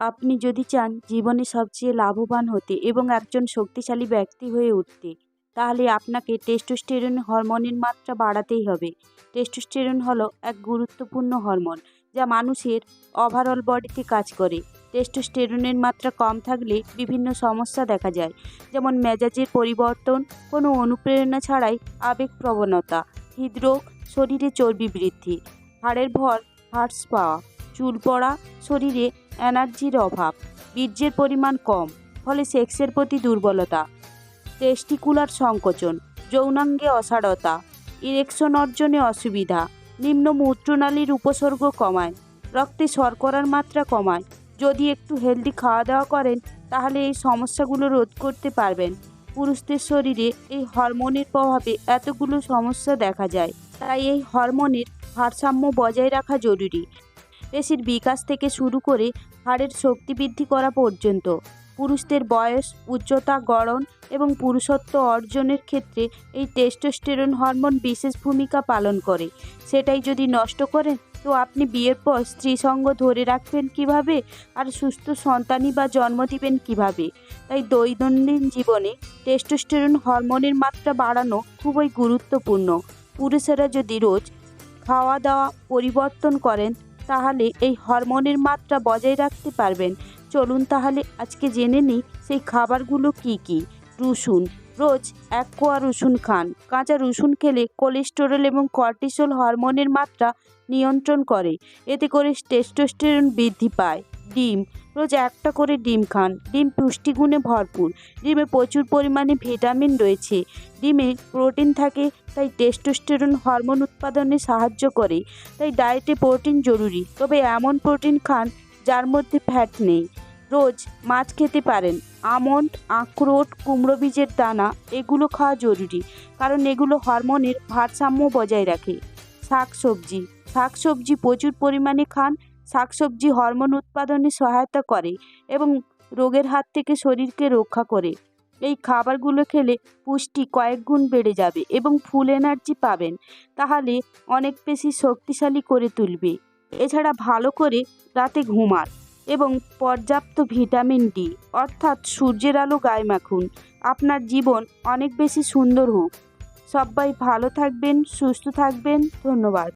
আপনি যদি চান জীবনে সবচেয়ে লাভবান হতে এবং একজন শক্তিশালী ব্যক্তি হয়ে উঠতে, তাহলে আপনাকে টেস্টোস্টেরন হরমোনের মাত্রা বাড়াতেই হবে। টেস্টোস্টেরন হলো এক গুরুত্বপূর্ণ হরমোন যা মানুষের ওভারঅল বডিতে কাজ করে। টেস্টোস্টেরনের মাত্রা কম থাকলে বিভিন্ন সমস্যা দেখা যায়, যেমন মেজাজের পরিবর্তন, কোনো অনুপ্রেরণা ছাড়াই আবেগ প্রবণতা, হৃদরোগ, শরীরে চর্বি বৃদ্ধি, হাড়ের ভর হ্রাস পাওয়া চুল পড়া, শরীরে এনার্জির অভাব। বীর্যের পরিমাণ কম, ফলে সেক্সের প্রতি দুর্বলতা। টেস্টিকুলার সংকোচন, যৌনাঙ্গে অসাড়তা, ইরেকশন অর্জনে অসুবিধা, নিম্ন মূত্রনালীর উপসর্গ কমায়, রক্তে শর্করার মাত্রা কমায়। যদি একটু হেলদি খাওয়া দাওয়া করেন, তাহলে এই সমস্যাগুলো রোধ করতে পারবেন। পুরুষদের শরীরে এই হরমোনের প্রভাবে এতগুলো সমস্যা দেখা যায়। তাই এই হরমোনের ভারসাম্য বজায় রাখা জরুরি। পেশির বিকাশ থেকে শুরু করে হাড়ের শক্তি বৃদ্ধি করা পর্যন্ত। পুরুষদের বয়স, উচ্চতা, গড়ন এবং পুরুষত্ব অর্জনের ক্ষেত্রে এই টেস্টোস্টেরন হরমোন বিশেষ ভূমিকা পালন করে। সেটাই যদি নষ্ট করেন, তো আপনি বিয়ের পর স্ত্রী সঙ্গ ধরে রাখবেন কীভাবে? আর সুস্থ সন্তানই বা জন্ম দিবেন কীভাবে? তাই দৈনন্দিন জীবনে টেস্টোস্টেরন হরমোনের মাত্রা বাড়ানো খুবই গুরুত্বপূর্ণ। পুরুষেরা যদি রোজ খাওয়া দাওয়া পরিবর্তন করেন তাহলে এই হরমোনের মাত্রা বজায় রাখতে পারবেন। চলুন তাহলে আজকে জেনে নিই সেই খাবারগুলো কি কি। রসুন, রোজ এক কোয়া রসুন খান। কাঁচা রসুন খেলে কোলেস্টেরল এবং কর্টিসল হরমোনের মাত্রা নিয়ন্ত্রণ করে। এতে করে টেস্টোস্টেরন বৃদ্ধি পায়। ডিম। রোজ একটা করে ডিম খান। ডিম পুষ্টিগুণে ভরপুর। ডিমে প্রচুর পরিমাণে ভিটামিন রয়েছে। ডিমে প্রোটিন থাকে, তাই টেস্টোস্টেরন হরমোন উৎপাদনে সাহায্য করে। তাই ডায়েটে প্রোটিন জরুরি। তবে এমন প্রোটিন খান যার মধ্যে ফ্যাট নেই। রোজ মাছ খেতে পারেন। আমন্ড, আখরোট, কুমড়ো বীজের দানা, এগুলো খাওয়া জরুরি। কারণ এগুলো হরমোনের ভারসাম্য বজায় রাখে। শাক সবজি শাক সবজি প্রচুর পরিমাণে খান শাকসবজি হরমোন উৎপাদনে সহায়তা করে এবং রোগের হাত থেকে শরীরকে রক্ষা করে। এই খাবারগুলো খেলে পুষ্টি কয়েক গুণ বেড়ে যাবে এবং ফুল এনার্জি পাবেন। তাহলে অনেক বেশি শক্তিশালী করে তুলবে। এছাড়া ভালো করে রাতে ঘুমান এবং পর্যাপ্ত ভিটামিন ডি, অর্থাৎ সূর্যের আলো গায়ে মাখুন। আপনার জীবন অনেক বেশি সুন্দর হোক। সবাই ভালো থাকবেন, সুস্থ থাকবেন। ধন্যবাদ।